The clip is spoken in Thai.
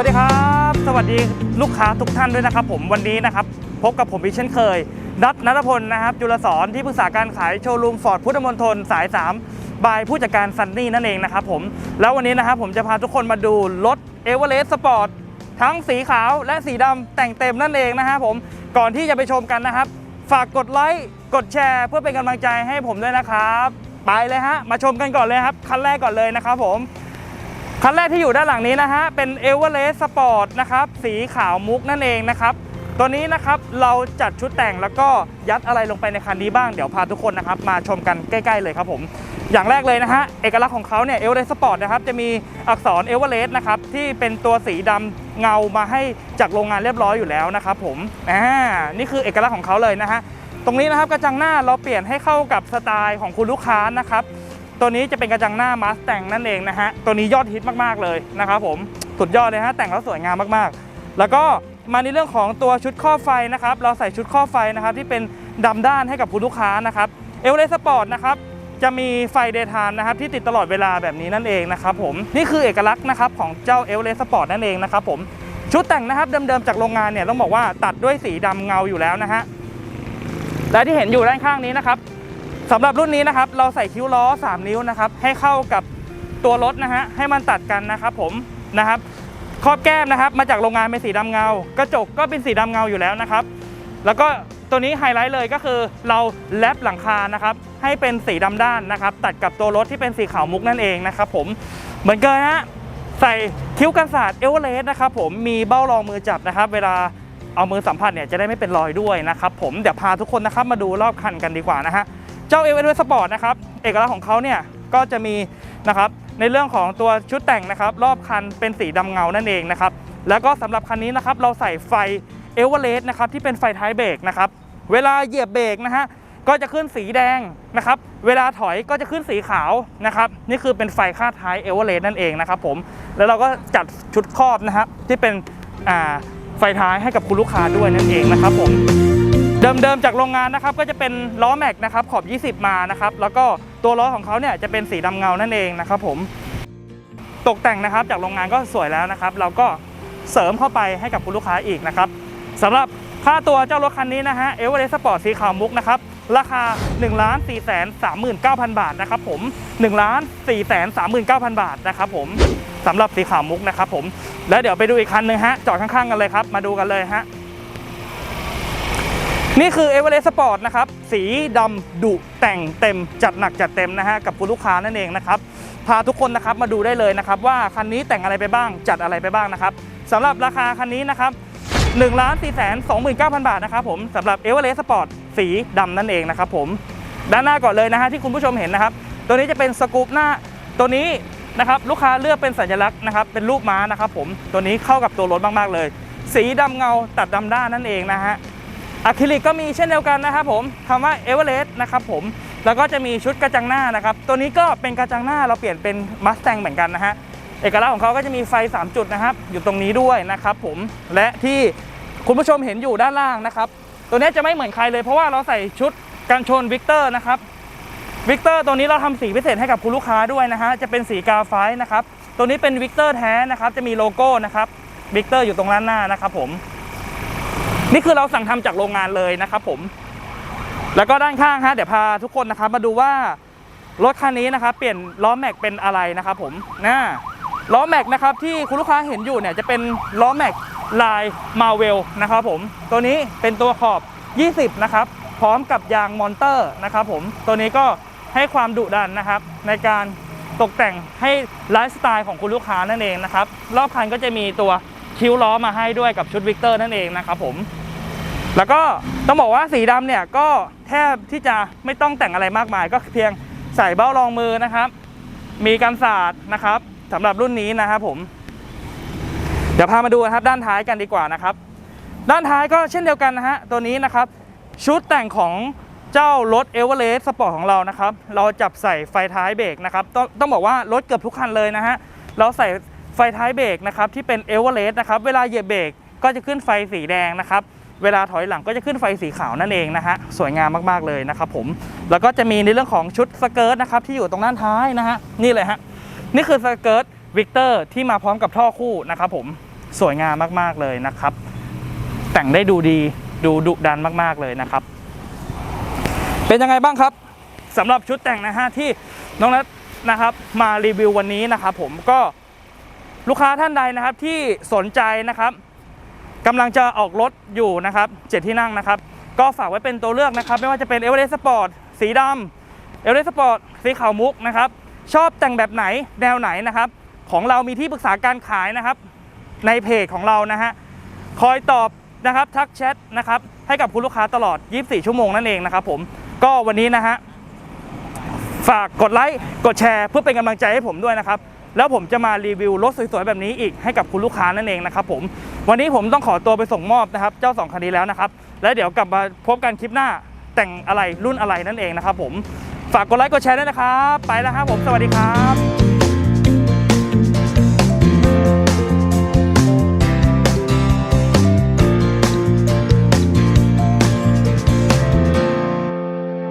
วัสดีครับ สวัสดีลูกค้าทุกท่านด้วยนะครับ ผมวันนี้นะครับพบกับผมอีกเช่นเคยนัทนัทพลนะครับจุลสอนที่ปรึกษาการขายโชว์รูมฟอร์ดพุทธมณฑลสาย 3 บายผู้จัดการซันนี่นั่นเองนะครับผมแล้ววันนี้นะครับผมจะพาทุกคนมาดูรถเอเวอเรสต์สปอร์ตทั้งสีขาวและสีดำแต่งเต็มนั่นเองนะครับผมก่อนที่จะไปชมกันนะครับ ฝากกดไลค์กดแชร์เพื่อเป็นกำลังใจให้ผมด้วยนะครับ ไปเลยฮะมาชมกันก่อนเลยครับคันแรกก่อนเลยนะครับผม คันแรกที่อยู่ด้านหลังนี้นะฮะ เป็น e v e r e s t Sport นะครับ สีขาวมุกนั่นเองนะครับ ตัวนี้นะครับเราจัดชุดแต่งแล้วก็ยัดอะไรลงไปในคันนี้บ้าง เดี๋ยวพาทุกคนนะครับมาชมกันใกล้ ๆ เลยครับผม อย่างแรกเลยนะฮะ เอกลักษณ์ของเขาเนี่ย e v e r e s t Sport นะครับ จะมีอักษร e v e r e s t นะครับ ที่เป็นตัวสีดำเงามาให้จากโรงงานเรียบร้อยอยู่แล้วนะครับผมอ่านี่คือเอกลักษณ์ของเขาเลยนะฮะ ตรงนี้นะครับกระจังหน้าเราเปลี่ยนให้เข้ากับสไตล์ของคุณลูกค้านะครับ ตัวนี้จะเป็นกระจังหน้ามาสแต่งนั่นเองนะฮะ ตัวนี้ยอดฮิตมากๆเลยนะครับผม สุดยอดเลยฮะ แต่งแล้วสวยงามมากๆ แล้วก็มาในเรื่องของตัวชุดข้อไฟนะครับ เราใส่ชุดข้อไฟนะครับที่เป็นดำด้านให้กับคุณลูกค้านะครับเอเวอเรสต์สปอร์ตนะครับจะมีไฟเดย์ทม์นะครับที่ติดตลอดเวลาแบบนี้นั่นเองนะครับผมนี่คือเอกลักษณ์นะครับของเจ้าเอเวอเรสต์สปอร์ตนั่นเองนะครับผมชุดแต่งนะครับเดิมๆจากโรงงานเนี่ยต้องบอกว่าตัดด้วยสีดำเงาอยู่แล้วนะฮะและที่เห็นอยู่ด้านข้างนี้นะครับ สำหรับรุ่นนี้นะครับเราใส่คิ้วล้อ 3 นิ้วนะครับให้เข้ากับตัวรถนะฮะให้มันตัดกันนะครับผมนะครับครอบแก้มนะครับมาจากโรงงานเป็นสีดำเงา กระจกก็เป็นสีดำเงาอยู่แล้วนะครับ แล้วก็ตัวนี้ไฮไลท์เลยก็คือเราแลปหลังคานะครับให้เป็นสีดำด้านนะครับ ตัดกับตัวรถที่เป็นสีขาวมุกนั่นเองนะครับผมเหมือนกันนะฮะใส่คิ้วกันศาสตร์เอเวอเรสต์นะครับผมมีเบ้ารองมือจับนะครับ เวลาเอามือสัมผัสเนี่ยจะได้ไม่เป็นรอยด้วยนะครับผมเดี๋ยวพาทุกคนนะครับมาดูรอบคันกันดีกว่านะฮะ เจ้าเอเวอเรสต์สปอร์ตนะครับเอกลักษณ์ของเขาเนี่ยก็จะมีนะครับในเรื่องของตัวชุดแต่งนะครับ รอบคันเป็นสีดำเงานั่นเองนะครับ แล้วก็สำหรับคันนี้นะครับ เราใส่ไฟเอเวอเรสต์นะครับที่เป็นไฟท้ายเบรกนะครับ เวลาเหยียบเบรกนะฮะก็จะขึ้นสีแดงนะครับ เวลาถอยก็จะขึ้นสีขาวนะครับ นี่คือเป็นไฟคาดท้ายเอเวอเรสต์นั่นเองนะครับผมแล้วเราก็จัดชุดครอบนะครับที่เป็นไฟท้ายให้กับคุณลูกค้าด้วยนั่นเองนะครับผม เดิมๆจากโรงงานนะครับก็จะเป็นล้อแม็กนะครับขอบ 20 มานะครับแล้วก็ตัวล้อของเขาเนี่ยจะเป็นสีดำเงานั่นเองนะครับผมตกแต่งนะครับจากโรงงานก็สวยแล้วนะครับ เราก็เสริมเข้าไปให้กับคุณลูกค้าอีกนะครับสำหรับค่าตัวเจ้ารถคันนี้นะฮะเอเวอเรสต์สปอร์ตสีขาวมุกนะครับราคา 1 4 3 9 0 0 0บาทนะครับผม 1 4 3 9 0 0 0 บาทนะครับผมสำหรับสีขาวมุกนะครับผม แล้วเดี๋ยวไปดูอีกคันหนึ่งฮะจอดข้างๆกันเลยครับ มาดูกันเลยฮะ นี่คือ e v e r e s t Sport นะครับ สีดำดุแต่งเต็มจัดหนักจัดเต็มนะฮะกับคุณลูกค้านั่นเองนะครับพาทุกคนนะครับมาดูได้เลยนะครับว่าคันนี้แต่งอะไรไปบ้างจัดอะไรไปบ้างนะครับสำหรับราคาคันนี้นะครับ1 4 2 9 0 0 0 บาทนะครับผมสำหรับ e v e r e s t Sport สีดำนั่นเองนะครับผมด้านหน้าก่อนเลยนะฮะที่คุณผู้ชมเห็นนะครับ ตัวนี้จะเป็นสกูปหน้าตัวนี้นะครับลูกค้าเลือกเป็นสัญลักษณ์นะครับเป็นรูปม้านะครับผมตัวนี้เข้ากับตัวรถมากๆเลย สีดำเงาตัดดำด้านนั่นเองนะฮะ อะคริลิกก็มีเช่นเดียวกันนะครับผมคำว่าเอเวอเรสต์นะครับผมแล้วก็จะมีชุดกระจังหน้านะครับ ตัวนี้ก็เป็นกระจังหน้าเราเปลี่ยนเป็นมัสแตงเหมือนกันนะฮะเอกลักษณ์ของเขาก็จะมีไฟ 3 จุดนะครับ อยู่ตรงนี้ด้วยนะครับผมและที่คุณผู้ชมเห็นอยู่ด้านล่างนะครับ ตัวนี้จะไม่เหมือนใครเลยเพราะว่าเราใส่ชุดกันชนวิกเตอร์นะครับวิกเตอร์ตัวนี้เราทำสีพิเศษให้กับคุณลูกค้าด้วยนะฮะจะเป็นสีกาไฟนะครับตัวนี้เป็นวิกเตอร์แท้นะครับจะมีโลโก้นะครับวิกเตอร์อยู่ตรงด้านหน้านะครับผม นี่คือเราสั่งทำจากโรงงานเลยนะครับผม แล้วก็ด้านข้างฮะเดี๋ยวพาทุกคนนะครับมาดูว่ารถคันนี้นะครับเปลี่ยนล้อแม็กเป็นอะไรนะครับผมนะล้อแม็กนะครับที่คุณลูกค้าเห็นอยู่เนี่ยจะเป็นล้อแม็กลายมาเวลนะครับผมตัวนี้เป็นตัวขอบ 20 นะครับ พร้อมกับยางมอนเตอร์นะครับผมตัวนี้ก็ให้ความดุดันนะครับ ในการตกแต่งให้ไลฟ์สไตล์ของคุณลูกค้านั่นเองนะครับ รอบคันก็จะมีตัวคิ้วล้อมาให้ด้วยกับชุดวิกเตอร์นั่นเองนะครับผม แล้วก็ต้องบอกว่าสีดำเนี่ยก็แทบที่จะไม่ต้องแต่งอะไรมากมาย ก็เพียงใส่เบ้ารองมือนะครับ มีกันศาสตร์นะครับสำหรับรุ่นนี้นะครับผม เดี๋ยวพามาดูนะครับด้านท้ายกันดีกว่านะครับ ด้านท้ายก็เช่นเดียวกันนะฮะตัวนี้นะครับ ชุดแต่งของเจ้ารถเอเวอเรสต์สปอร์ตของเรานะครับ เราจับใส่ไฟท้ายเบรกนะครับต้องต้องบอกว่ารถเกือบทุกคันเลยนะฮะเราใส่ไฟท้ายเบรกนะครับที่เป็นเอเวอเรสต์นะครับเวลาเหยียบเบรกก็จะขึ้นไฟสีแดงนะครับ เวลาถอยหลังก็จะขึ้นไฟสีขาวนั่นเองนะฮะสวยงามมากๆเลยนะครับผมแล้วก็จะมีในเรื่องของชุดสเกิร์ตนะครับที่อยู่ตรงด้านท้ายนะฮะนี่เลยฮะนี่คือสเกิร์ตวิกเตอร์ที่มาพร้อมกับท่อคู่นะครับผมสวยงามมากๆเลยนะครับ แต่งได้ดูดีดูดุดันมากๆเลยนะครับ เป็นยังไงบ้างครับสำหรับชุดแต่งนะฮะที่น้องนัทนะครับ มารีวิววันนี้นะครับผมก็ลูกค้าท่านใดนะครับที่สนใจนะครับ กำลังจะออกรถอยู่นะครับเจ็ดที่นั่งนะครับ ก็ฝากไว้เป็นตัวเลือกนะครับ ไม่ว่าจะเป็นเอเวอเรสต์สปอร์ตสีดำเอเวอเรสต์สปอร์ตสีขาวมุกนะครับ ชอบแต่งแบบไหนแนวไหนนะครับ ของเรามีที่ปรึกษาการขายนะครับ ในเพจของเรานะฮะคอยตอบนะครับทักแชทนะครับให้กับคุณลูกค้าตลอด 24 ชั่วโมงนั่นเองนะครับผมก็วันนี้นะฮะฝากกดไลค์กดแชร์เพื่อเป็นกำลังใจให้ผมด้วยนะครับ แล้วผมจะมารีวิวรถสวยๆแบบนี้อีกให้กับคุณลูกค้านั่นเองนะครับผมวันนี้ผมต้องขอตัวไปส่งมอบนะครับเจ้าสองคันนี้แล้วนะครับแล้วเดี๋ยวกลับมาพบกันคลิปหน้าแต่งอะไรรุ่นอะไรนั่นเองนะครับผมฝากกดไลค์กดแชร์ด้วยนะครับ ไปแล้วครับผมสวัสดีครับ